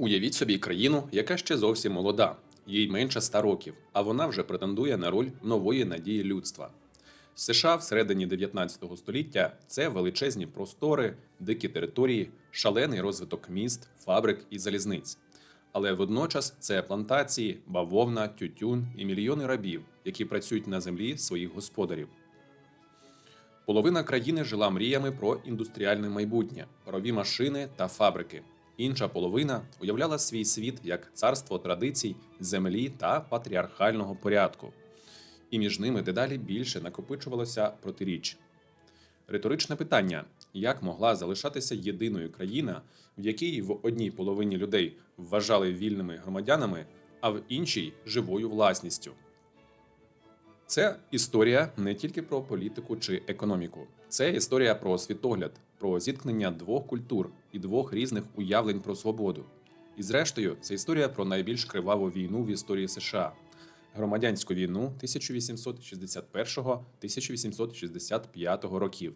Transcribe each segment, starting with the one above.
Уявіть собі країну, яка ще зовсім молода, їй менше ста років, а вона вже претендує на роль нової надії людства. США всередині 19 століття це величезні простори, дикі території, шалений розвиток міст, фабрик і залізниць. Але водночас це плантації, бавовна, тютюн і мільйони рабів, які працюють на землі своїх господарів. Половина країни жила мріями про індустріальне майбутнє, парові машини та фабрики. Інша половина уявляла свій світ як царство традицій, землі та патріархального порядку. І між ними дедалі більше накопичувалося протиріч. Риторичне питання: як могла залишатися єдиною країна, в якій в одній половині людей вважали вільними громадянами, а в іншій живою власністю? Це історія не тільки про політику чи економіку, це історія про світогляд, про зіткнення двох культур і двох різних уявлень про свободу. І зрештою, це історія про найбільш криваву війну в історії США громадянську війну 1861-1865 років.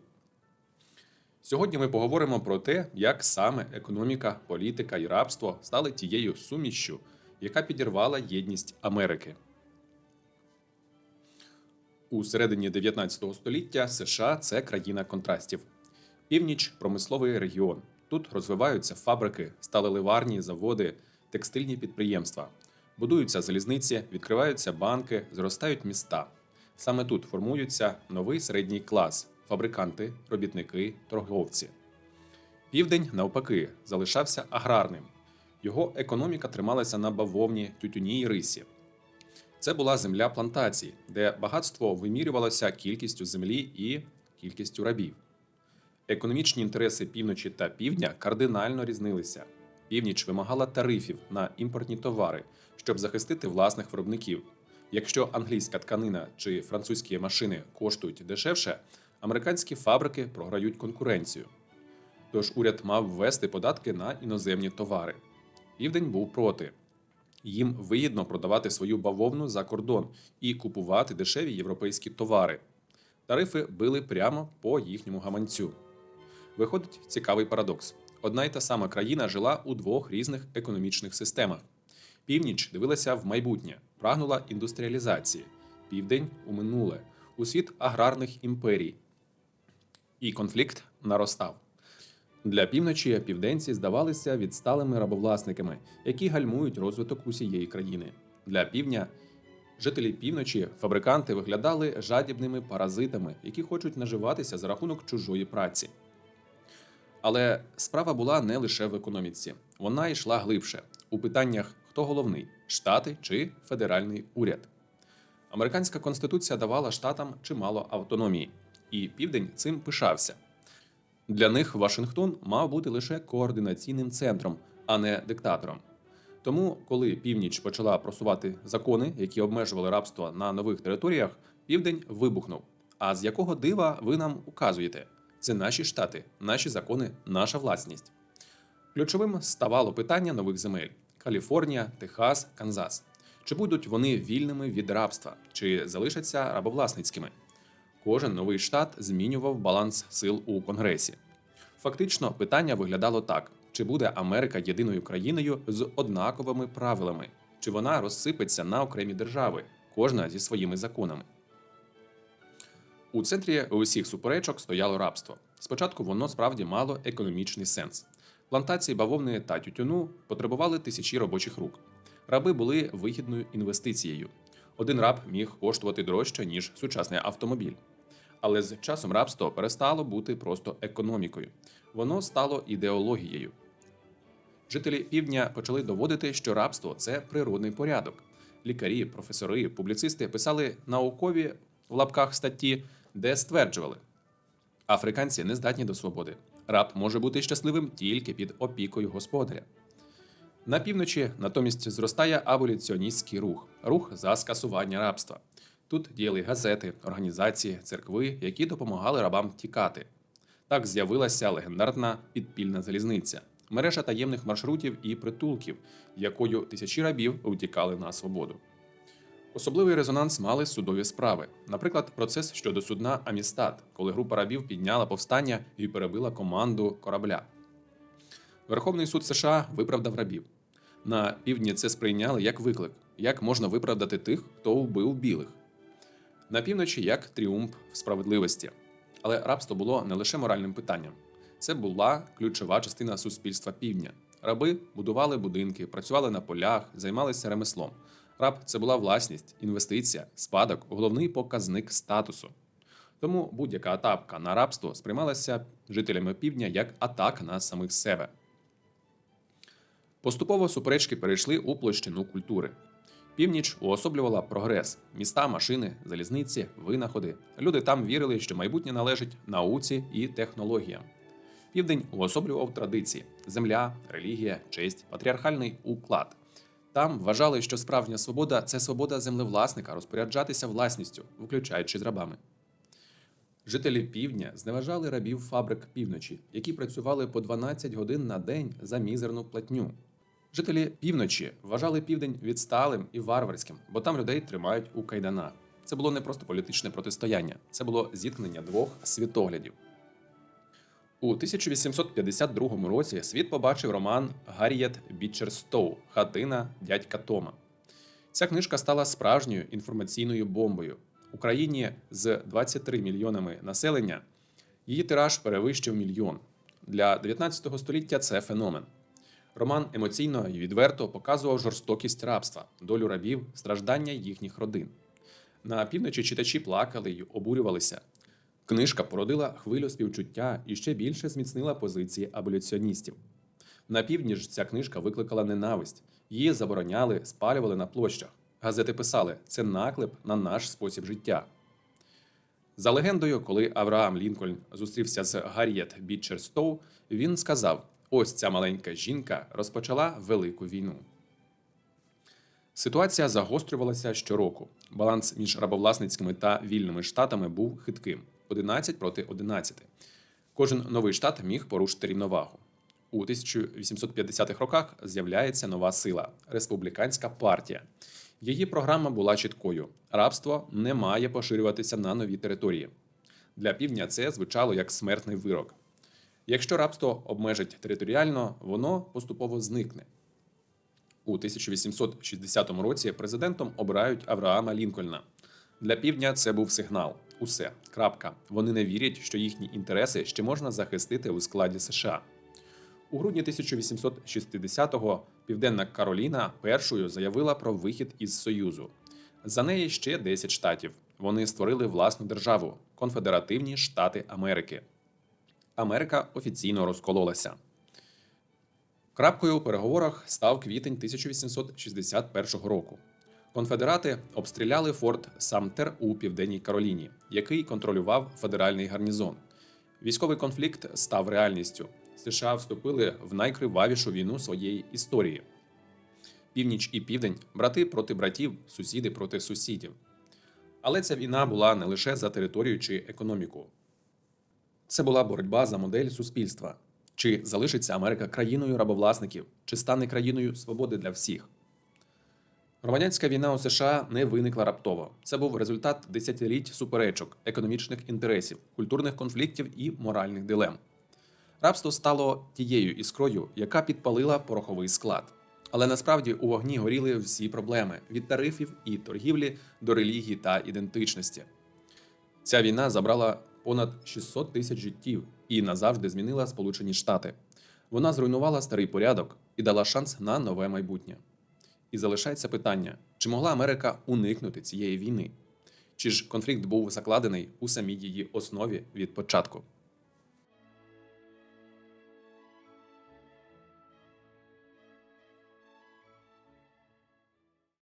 Сьогодні ми поговоримо про те, як саме економіка, політика і рабство стали тією сумішчю, яка підірвала єдність Америки. У середині 19 століття США це країна контрастів. Північ промисловий регіон. Тут розвиваються фабрики, сталеливарні заводи, текстильні підприємства, будуються залізниці, відкриваються банки, зростають міста. Саме тут формується новий середній клас фабриканти, робітники, торговці. Південь, навпаки, залишався аграрним. Його економіка трималася на бавовні, тютюні й рисі. Це була земля плантацій, де багатство вимірювалося кількістю землі і кількістю рабів. Економічні інтереси півночі та півдня кардинально різнилися. Північ вимагала тарифів на імпортні товари, щоб захистити власних виробників. Якщо англійська тканина чи французькі машини коштують дешевше, американські фабрики програють конкуренцію. Тож уряд мав ввести податки на іноземні товари. Південь був проти. Їм вигідно продавати свою бавовну за кордон і купувати дешеві європейські товари. Тарифи били прямо по їхньому гаманцю. Виходить цікавий парадокс: одна й та сама країна жила у двох різних економічних системах. Північ дивилася в майбутнє, прагнула індустріалізації, південь у минуле, у світ аграрних імперій. І конфлікт наростав. Для півночі південці здавалися відсталими рабовласниками, які гальмують розвиток усієї країни. Для півдня жителі півночі, фабриканти виглядали жадібними паразитами, які хочуть наживатися за рахунок чужої праці. Але справа була не лише в економіці, вона йшла глибше у питаннях, хто головний штати чи федеральний уряд. Американська конституція давала штатам чимало автономії, і південь цим пишався. Для них Вашингтон мав бути лише координаційним центром, а не диктатором. Тому, коли північ почала просувати закони, які обмежували рабство на нових територіях, південь вибухнув. А з якого дива ви нам указуєте? Це наші штати, наші закони, наша власність. Ключовим ставало питання нових земель: Каліфорнія, Техас, Канзас. Чи будуть вони вільними від рабства, чи залишаться рабовласницькими? Кожен новий штат змінював баланс сил у Конгресі. Фактично, питання виглядало так: чи буде Америка єдиною країною з однаковими правилами, чи вона розсипеться на окремі держави, кожна зі своїми законами. У центрі усіх суперечок стояло рабство. Спочатку воно справді мало економічний сенс. Плантації бавовни та тютюну потребували тисячі робочих рук. Раби були вигідною інвестицією. Один раб міг коштувати дорожче, ніж сучасний автомобіль. Але з часом рабство перестало бути просто економікою. Воно стало ідеологією. Жителі півдня почали доводити, що рабство це природний порядок. Лікарі, професори, публіцисти писали наукові в лапках статті, де стверджували, африканці не здатні до свободи. Раб може бути щасливим тільки під опікою господаря. На півночі натомість зростає аболіціоністський рух рух за скасування рабства. Тут діяли газети, організації, церкви, які допомагали рабам тікати. Так з'явилася легендарна підпільна залізниця, мережа таємних маршрутів і притулків, якою тисячі рабів утікали на свободу. Особливий резонанс мали судові справи, наприклад, процес щодо судна Амістад, коли група рабів підняла повстання і перебила команду корабля. Верховний суд США виправдав рабів. На півдні це сприйняли як виклик, як можна виправдати тих, хто вбив білих. На півночі як тріумф справедливості. Але рабство було не лише моральним питанням, це була ключова частина суспільства півдня. Раби будували будинки, працювали на полях, займалися ремеслом. Раб це була власність, інвестиція, спадок, головний показник статусу. Тому будь-яка атака на рабство сприймалася жителями півдня як атака на самих себе. Поступово суперечки перейшли у площину культури. Північ уособлювала прогрес: міста, машини, залізниці, винаходи. Люди там вірили, що майбутнє належить науці і технологіям. Південь уособлював традиції: земля, релігія, честь, патріархальний уклад. Там вважали, що справжня свобода це свобода землевласника розпоряджатися власністю, включаючи з рабами. Жителі півдня зневажали рабів фабрик півночі, які працювали по 12 годин на день за мізерну платню. Жителі півночі вважали південь відсталим і варварським, бо там людей тримають у кайданах. Це було не просто політичне протистояння, це було зіткнення двох світоглядів. У 1852 році світ побачив роман Гарріет Бічерстоу Хатина дядька Тома. Ця книжка стала справжньою інформаційною бомбою. Україні з 23 мільйонами населення її тираж перевищив мільйон. Для 19 століття це феномен. Роман емоційно і відверто показував жорстокість рабства, долю рабів, страждання їхніх родин. На півночі читачі плакали й обурювалися. Книжка породила хвилю співчуття і ще більше зміцнила позиції аболюціоністів. На півдні ж ця книжка викликала ненависть. Її забороняли, спалювали на площах. Газети писали: це наклеп на наш спосіб життя. За легендою, коли Авраам Лінкольн зустрівся з Гарріет Бітчерстоу, він сказав: ось ця маленька жінка розпочала велику війну. Ситуація загострювалася щороку. Баланс між рабовласницькими та вільними штатами був хитким 11 проти 11. Кожен новий штат міг порушити рівновагу. У 1850-х роках з'являється нова сила республіканська партія. Її програма була чіткою: рабство не має поширюватися на нові території. Для півдня це звучало як смертний вирок. Якщо рабство обмежить територіально, воно поступово зникне. У 1860 році президентом обирають Авраама Лінкольна. Для півдня це був сигнал. Усе. Крапка. Вони не вірять, що їхні інтереси ще можна захистити у складі США. У грудні 1860-го Південна Кароліна першою заявила про вихід із Союзу. За неї ще 10 штатів. Вони створили власну державу Конфедеративні Штати Америки. Америка офіційно розкололася. Крапкою у переговорах став квітень 1861 року. Конфедерати обстріляли форт Самтер у південній Кароліні, який контролював федеральний гарнізон. Військовий конфлікт став реальністю. США вступили в найкривавішу війну своєї історії. Північ і південь брати проти братів, сусіди проти сусідів. Але ця війна була не лише за територію чи економіку. Це була боротьба за модель суспільства. Чи залишиться Америка країною рабовласників, чи стане країною свободи для всіх? Громадянська війна у США не виникла раптово. Це був результат десятиліть суперечок, економічних інтересів, культурних конфліктів і моральних дилем. Рабство стало тією іскрою, яка підпалила пороховий склад. Але насправді у вогні горіли всі проблеми від тарифів і торгівлі до релігії та ідентичності. Ця війна забрала понад 600 тисяч життів і назавжди змінила Сполучені Штати. Вона зруйнувала старий порядок і дала шанс на нове майбутнє. І залишається питання: чи могла Америка уникнути цієї війни? Чи ж конфлікт був закладений у самій її основі від початку?